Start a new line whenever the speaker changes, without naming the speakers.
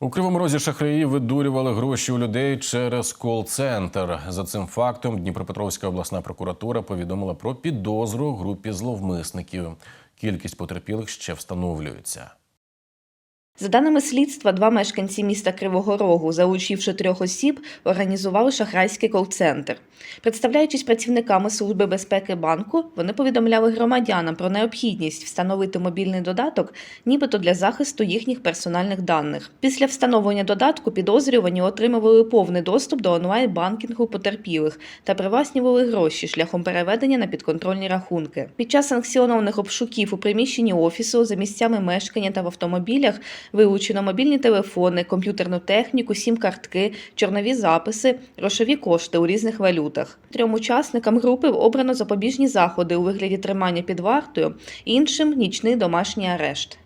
У Кривому Розі шахраї видурювали гроші у людей через кол-центр. За цим фактом Дніпропетровська обласна прокуратура повідомила про підозру групі зловмисників. Кількість потерпілих ще встановлюється.
За даними слідства, два мешканці міста Кривого Рогу, залучивши трьох осіб, організували шахрайський кол-центр. Представляючись працівниками Служби безпеки банку, вони повідомляли громадянам про необхідність встановити мобільний додаток, нібито для захисту їхніх персональних даних. Після встановлення додатку підозрювані отримували повний доступ до онлайн-банкінгу потерпілих та привласнювали гроші шляхом переведення на підконтрольні рахунки. Під час санкціонованих обшуків у приміщенні офісу за місцями мешкання та в автомобілях вилучено мобільні телефони, комп'ютерну техніку, сім-картки, чорнові записи, грошові кошти у різних валютах. Трьом учасникам групи обрано запобіжні заходи у вигляді тримання під вартою, іншим нічний домашній арешт.